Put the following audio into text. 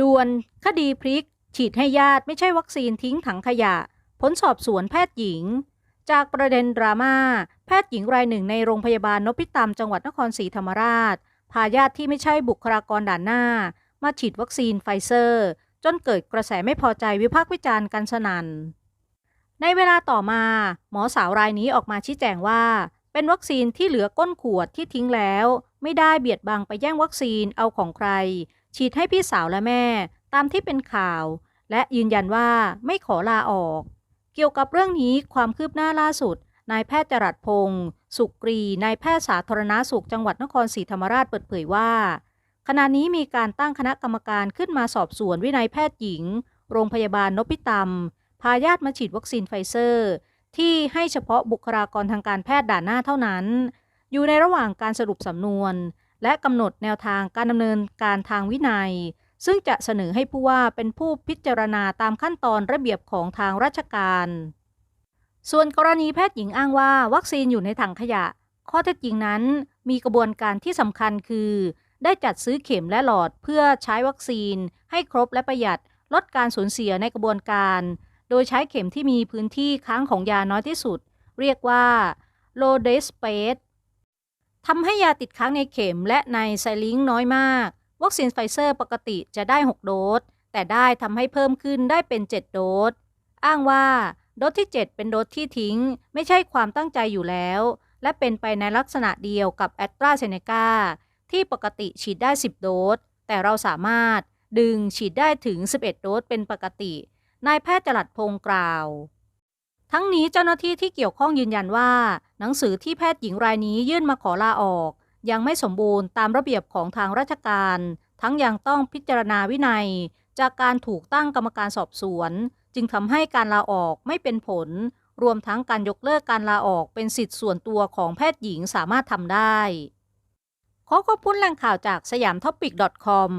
ด่วน คดีพลิก ฉีดให้ญาติไม่ใช่วัคซีนทิ้งถังขยะ ผลสอบสวนแพทย์หญิง จากประเด็นดราม่าแพทย์หญิงรายหนึ่งในโรงพยาบาลนพิตามจังหวัดนครศรีธรรมราช พาญาติที่ไม่ใช่บุคลากรด่านหน้า มาฉีดวัคซีนไฟเซอร์ จนเกิดกระแสไม่พอใจวิพากษ์วิจารณ์กันสนัน่น ในเวลาต่อมา หมอสาวรายนี้ออกมาชี้แจงว่า เป็นวัคซีนที่เหลือก้นขวดที่ทิ้งแล้ว ไม่ได้เบียดบังไปแย่งวัคซีนเอาของใคร ฉีดให้พี่สาวและแม่ ตามที่เป็นข่าว และยืนยันว่าไม่ขอลาออก เกี่ยวกับเรื่องนี้ความคืบหน้าล่าสุด นายแพทย์จรัสพงศ์สุกรี นายแพทย์สาธารณาสุขจังหวัดนครศรีธรรมราชเปิดเผยว่า ขณะนี้มีการตั้งคณะกรรมการขึ้นมาสอบสวนวินัยแพทย์หญิง โรงพยาบาลนพิตำพาญาติมาฉีดวัคซีนไฟเซอร์ ที่ให้เฉพาะบุคลากรทางการแพทย์ด่านหน้าเท่านั้น อยู่ในระหว่างการสรุปสำนวน และกำหนดแนวทางการดำเนินการทางวินัย ซึ่งจะเสนอให้ผู้ว่าเป็นผู้พิจารณาตามขั้นตอนระเบียบของทางราชการ ส่วนกรณีแพทย์หญิงอ้างว่าวัคซีนอยู่ในถังขยะ ข้อเท็จจริงนั้นมีกระบวนการที่สำคัญคือ ได้จัดซื้อเข็มและหลอดเพื่อใช้วัคซีน ให้ครบและประหยัดลดการสูญเสียในกระบวนการ โดยใช้เข็มที่มีพื้นที่ค้างของยาน้อยที่สุด เรียกว่า low d e space ทำให้ยาติดค้างในเข็มและในไซลิงน้อยมาก วัคซีนไฟเซอร์ปกติจะได้ 6 โดส แต่ได้ทำให้เพิ่มขึ้นได้เป็น 7 โดส อ้างว่าโดสที่ 7 เป็นโดสที่ทิ้ง ไม่ใช่ความตั้งใจอยู่แล้ว และเป็นไปในลักษณะเดียวกับแอตราเซเนกาที่ปกติฉีดได้ 10 โดส แต่เราสามารถดึงฉีดได้ถึง 11 โดสเป็นปกติ นายแพทย์จรัดพงศ์กล่าว ทั้งนี้เจ้าหน้าที่ที่เกี่ยวข้องยืนยันว่า หนังสือที่แพทย์หญิงรายนี้ยื่นมาขอลาออก ยังไม่สมบูรณ์ตามระเบียบของทางราชการ ทั้งยังต้องพิจารณาวินัย จากการถูกตั้งกรรมการสอบสวน จึงทำให้การลาออกไม่เป็นผล รวมทั้งการยกเลิกการลาออกเป็นสิทธิ์ส่วนตัวของแพทย์หญิงสามารถทำได้ขอขอบคุณแหล่งข่าวจากสยามท็อปิก .com